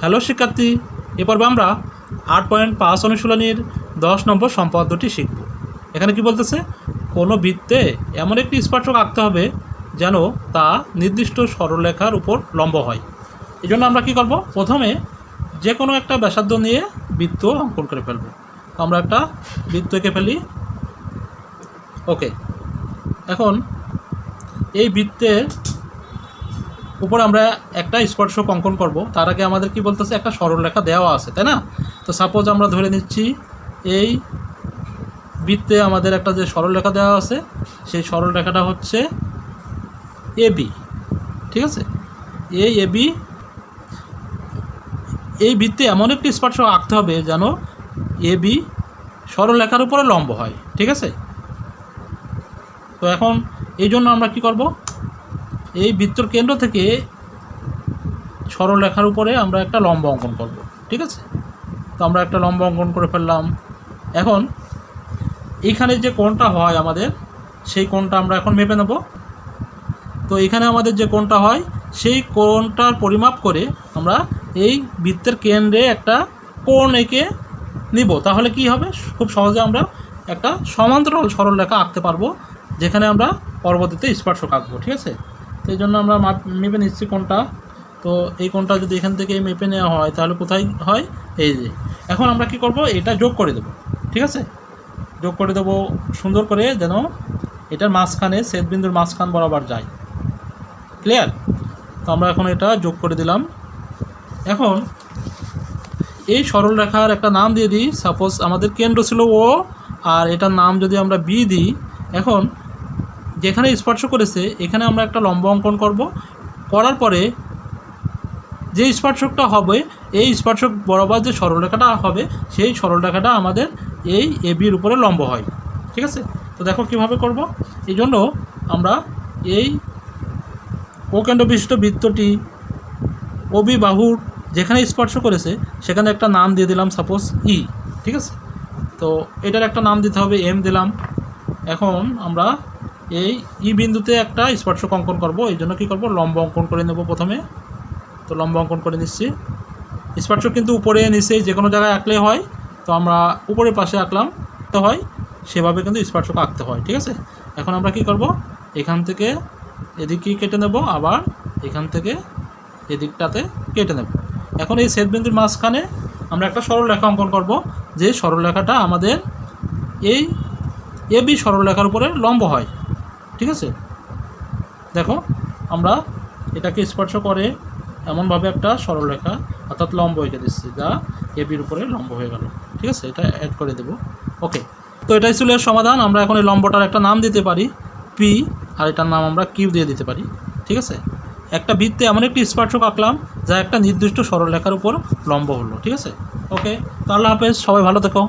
Hello শিক্ষার্থী, এ পর্বে আমরা আট পয়েন্ট পাঁচ অনুশীলনীর দশ নম্বর সম্পাদ্যটি শিখব। এখানে কি বলতেছে? কোনো বৃত্তে এমন একটি স্পর্শক আঁকতে হবে যেন তা নির্দিষ্ট সরলরেখার উপর লম্ব হয়। এই জন্য আমরা কি করব? প্রথমে যে কোনো একটা ব্যাসার্ধ নিয়ে বৃত্ত অঙ্কন করে ফেলব। আমরা একটা বৃত্ত এঁকে ফেলি। ওকে, এখন এই বৃত্তের উপর আমরা একটা স্পর্শক অঙ্কন করব। তার আগে আমাদের কি বলতেছে? একটা সরলরেখা দেওয়া আছে, তাই না? তো সাপোজ আমরা ধরে নিচ্ছি, এই বৃত্তে আমাদের একটা যে সরলরেখা দেওয়া আছে, সেই সরলরেখাটা হচ্ছে এ বি, ঠিক আছে? এই এ বি, এই বৃত্তে এমন একটি স্পর্শক আঁকতে হবে যেন এ বি সরলরেখার উপরে লম্ব হয়, ঠিক আছে? তো এখন এই জন্য আমরা কি করব? এই বৃত্তর কেন্দ্র থেকে সরলরেখার উপরে আমরা একটা লম্ব অঙ্কন করব, ঠিক আছে? তো আমরা একটা লম্ব অঙ্কন করে ফেললাম। এখন এইখানে যে কোণটা হয় আমাদের, সেই কোণটা আমরা এখন মেপে নেব। তো এখানে আমাদের যে কোণটা হয়, সেই কোণটার পরিমাপ করে আমরা এই বৃত্তের কেন্দ্রে একটা কোণ এঁকে নিব। তাহলে কি হবে? খুব সহজে আমরা একটা সমান্তরাল সরলরেখা আঁকতে পারব, যেখানে আমরা পরবর্তীতে স্পর্শক আঁকবো, ঠিক আছে? এই জন্য আমরা মাপ মেপে নিচ্ছি কোনটা। তো এই কোনটা যদি এখান থেকে মেপে নেওয়া হয়, তাহলে কোথায় হয়? এই যে। এখন আমরা কি করব? এটা যোগ করে দেবো। ঠিক আছে? যোগ করে দেবো সুন্দর করে যেন এটার মাঝখানে বিন্দুর মাঝখান বরাবর যায়। ক্লিয়ার তো আমরা এখন এটা যোগ করে দিলাম। এখন এই সরল রেখার একটা নাম দিয়ে দিই। সাপোজ আমাদের কেন্দ্র ছিল ও আর এটার নাম যদি আমরা বি দিই, এখন যেখানে স্পর্শ করেছে, এখানে আমরা একটা লম্ব অঙ্কন করব। করার পরে যে স্পর্শকটা হবে, এই স্পর্শক বরাবর যে সরলরেখাটা হবে, সেই সরলরেখাটা আমাদের এই এ বির উপরে লম্ব হয়। ঠিক আছে? তো দেখো কীভাবে করব। এই জন্য আমরা এই প্রকেন্দ্র বিশিষ্ট বৃত্তটি অবি বাহুর যেখানে স্পর্শ করেছে, সেখানে একটা নাম দিয়ে দিলাম সাপোজ ই ঠিক আছে? তো এটার একটা নাম দিতে হবে এম দিলাম। এখন আমরা এই ই বিন্দুতে একটা স্পর্শক অঙ্কন করব, এই জন্য কী করব? লম্ব অঙ্কন করে নেব প্রথমে। তো লম্ব অঙ্কন করে নিচ্ছি। স্পর্শক কিন্তু উপরে নিচে যে কোনো জায়গায় আঁকলে হয়, তো আমরা উপরের পাশে আঁকলাম, তো হয়, সেভাবে কিন্তু স্পর্শক আঁকতে হয়, ঠিক আছে? এখন আমরা কি করব? এখান থেকে এদিকে কেটে নেব? আবার এখান থেকে এদিকটাতে কেটে নেব। এখন এই বিন্দুর মাঝখানে আমরা একটা সরলরেখা অঙ্কন করব, যে সরলরেখাটা আমাদের এই এ বি সরলরেখার উপরে লম্ব হয়। ঠিক আছে? দেখো, আমরা এটাকে স্পর্শ করে এমনভাবে একটা সরলরেখা অর্থাৎ লম্ব এঁকে দিচ্ছি, যা এ বির উপরে লম্ব হয়ে গেল। ঠিক আছে? এটা অ্যাড করে দেব। ওকে তো এটাই ছিল এর সমাধান। আমরা এখন এই লম্বটার একটা নাম দিতে পারি পি আর এটার নাম আমরা কিউ দিয়ে দিতে পারি। ঠিক আছে? একটা বৃত্তে এমন একটি স্পর্শক আঁকলাম, যা একটা নির্দিষ্ট সরলরেখার উপর লম্ব হলো। ঠিক আছে? ওকে তো আল্লাহ হাফেজ, সবাই ভালো থেকো।